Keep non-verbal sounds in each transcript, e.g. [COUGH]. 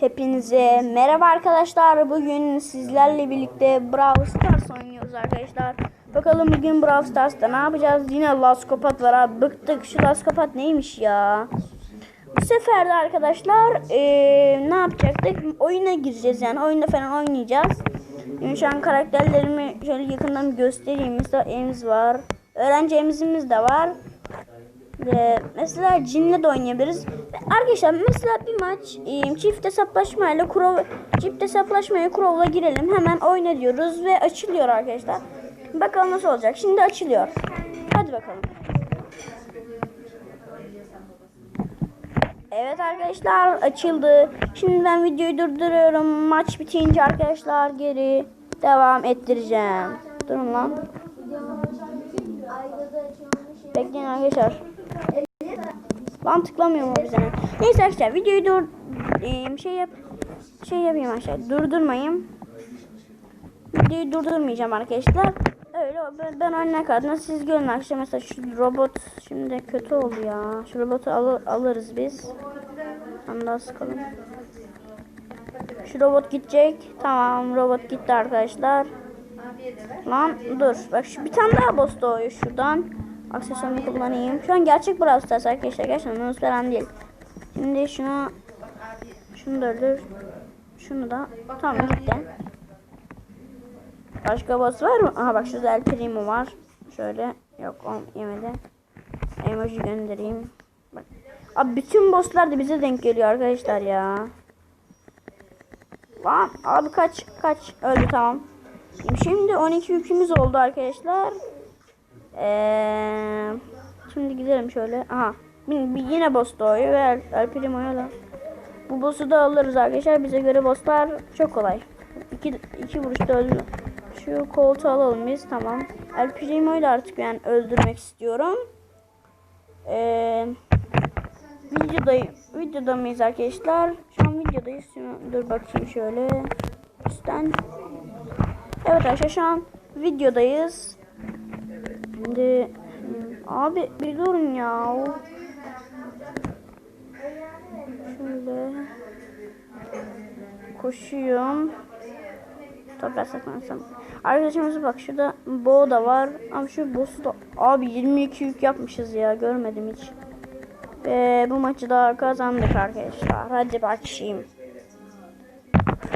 Hepinize merhaba arkadaşlar. Bugün sizlerle birlikte Brawl Stars oynuyoruz arkadaşlar. Bakalım bugün Brawl Stars'ta ne yapacağız? Yine Laskopat var abi. Bıktık. Şu Laskopat neymiş ya? Bu sefer de arkadaşlar eee, ne yapacaktık? Oyuna gireceğiz yani. Oyunda falan oynayacağız. Şimdi şu an karakterlerimi şöyle yakından göstereyim. Mesela Ems var. Öğrenci Ems'imiz de var. Ve mesela cinle de oynayabiliriz. Arkadaşlar mesela bir maç e, çift hesaplaşmayla Kurov çift hesaplaşmaya Kurov'la girelim. Hemen oyna diyoruz ve açılıyor arkadaşlar. Bakalım nasıl olacak. Şimdi açılıyor. Hadi bakalım. Evet arkadaşlar açıldı. Şimdi ben videoyu durduruyorum. Maç bitince arkadaşlar geri devam ettireceğim. Durun lan. Bekleyin arkadaşlar. Lan tıklamıyor mu bize? Neyse arkadaşlar videoyu dur şey yap şey yapayım aşağı durdurmayayım. Videoyu durdurmayacağım arkadaşlar. Öyle ben, ben önüne kadar siz görün arkadaşlar mesela şu robot şimdi kötü oldu ya. Şu robotu al, alırız biz. Ondan sıkalım. Şu robot gidecek. Tamam robot gitti arkadaşlar. Lan dur. Bak şu bir tane daha boss doğuyor şuradan. Aksesuarımı kullanayım. Şu an gerçek Brawl Stars arkadaşlar. Gerçekten Yunus falan değil. Şimdi şunu şunu da. Şunu da. Tamam gitti. Başka boss var mı? Aha bak şurada El Primo var. Şöyle. Yok o yemedi. Emoji göndereyim. Bak. Abi bütün bosslar da bize denk geliyor arkadaşlar ya. Lan abi kaç kaç öldü tamam. Şimdi 12 yükümüz oldu arkadaşlar. Ee, şimdi gidelim şöyle. Aha. Yine boss doğuyor ve El, Primo'ya da. Bu boss'u da alırız arkadaşlar. Bize göre bosslar çok kolay. İki, iki vuruşta öldü. Şu koltuğu alalım biz. Tamam. El Primo'yu da artık ben öldürmek istiyorum. Ee, videodayım. Videoda mıyız arkadaşlar? Şu an videodayız. Dur bakayım şöyle. Üstten. Evet arkadaşlar şu an videodayız. Şimdi abi bir durun ya. Şöyle koşuyorum. Toprak saklansam. Arkadaşımız bak şurada Bo da var. Ama şu boss'u da abi 22 yük yapmışız ya görmedim hiç. Ve bu maçı da kazandık arkadaşlar. Hadi bakayım.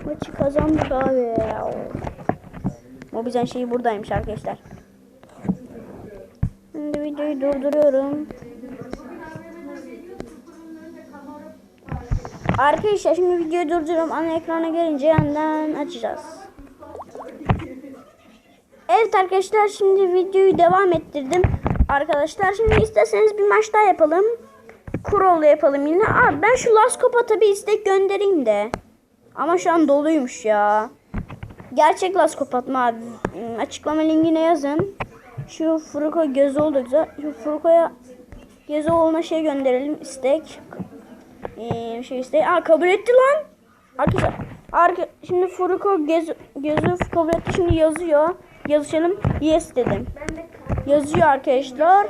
Maçı kazandık abi. Mobizen şeyi buradaymış arkadaşlar. Şimdi videoyu durduruyorum. Arkadaşlar şimdi videoyu durduruyorum. Ana ekrana gelince yandan açacağız. Evet arkadaşlar şimdi videoyu devam ettirdim. Arkadaşlar şimdi isterseniz bir maç daha yapalım. Kurol'la yapalım yine. Abi ben şu Laskopat'a bir istek göndereyim de. Ama şu an doluymuş ya. Gerçek Laskopat mı abi? Hmm, Açıklama linkine yazın. Şu Furuko Gezoğlu da güzel. Şu Furuko'ya Gezoğlu'na şey gönderelim istek. Ee, şey istek. Aa kabul etti lan. Arkadaşlar. Arka, şimdi Furuko Gez, Gezo kabul etti. Şimdi yazıyor. Yazışalım. Yes dedim. Yazıyor arkadaşlar.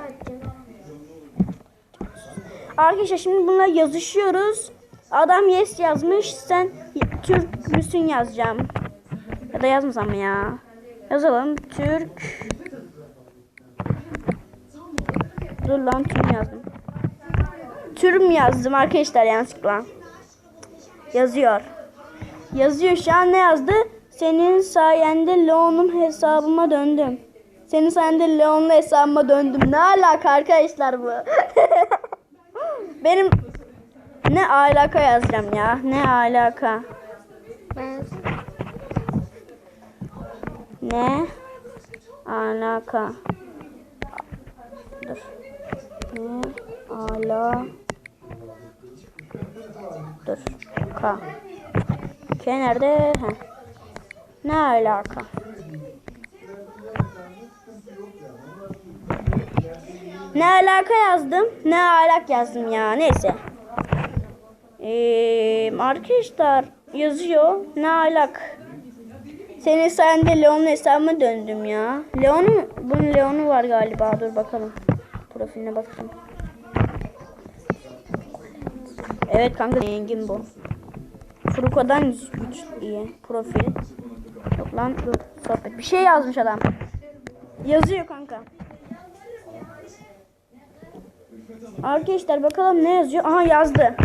Arkadaşlar şimdi bununla yazışıyoruz. Adam yes yazmış. Sen Türk müsün yazacağım. Ya da yazmasam ya? Yazalım. Türk. Dur lan Türk yazdım. Türm yazdım arkadaşlar yanlışlıkla. Yazıyor. Yazıyor şu an ne yazdı? Senin sayende Leon'um hesabıma döndüm. Senin sayende Leon'la hesabıma döndüm. Ne alaka arkadaşlar bu? [LAUGHS] Benim ne alaka yazacağım ya? Ne alaka? Ne alaka? Dur. Ala Dur. Ka. K nerede? Heh. Ne alaka? Ne alaka yazdım? Ne alak yazdım ya. Neyse. Ee, arkadaşlar yazıyor. Ne alak? Senin sayende Leon'un hesabıma döndüm ya. Leon'un bunun Leon'u var galiba. Dur bakalım. Profiline bakayım. Evet kanka zengin bu. Kruko'dan güç iyi. Profil. Yok lan dur. Sohbet. Bir şey yazmış adam. Yazıyor kanka. Arkadaşlar bakalım ne yazıyor. Aha yazdı.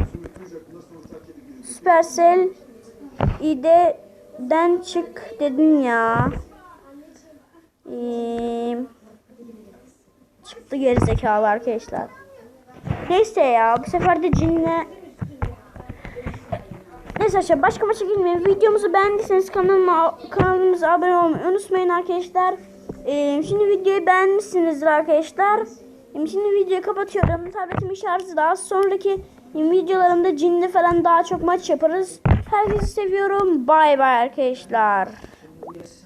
Supercell ID'den çık dedin ya. Ee, çıktı gerizekalı arkadaşlar. Neyse ya bu sefer de cinle Neyse arkadaşlar başka maça girmeyin. Videomuzu beğendiyseniz kanalıma, kanalımıza abone olmayı unutmayın arkadaşlar. Ee, şimdi videoyu beğenmişsinizdir arkadaşlar. Şimdi videoyu kapatıyorum. Tabletimin şarjı daha sonraki videolarımda cinli falan daha çok maç yaparız. Herkesi seviyorum. Bay bay arkadaşlar.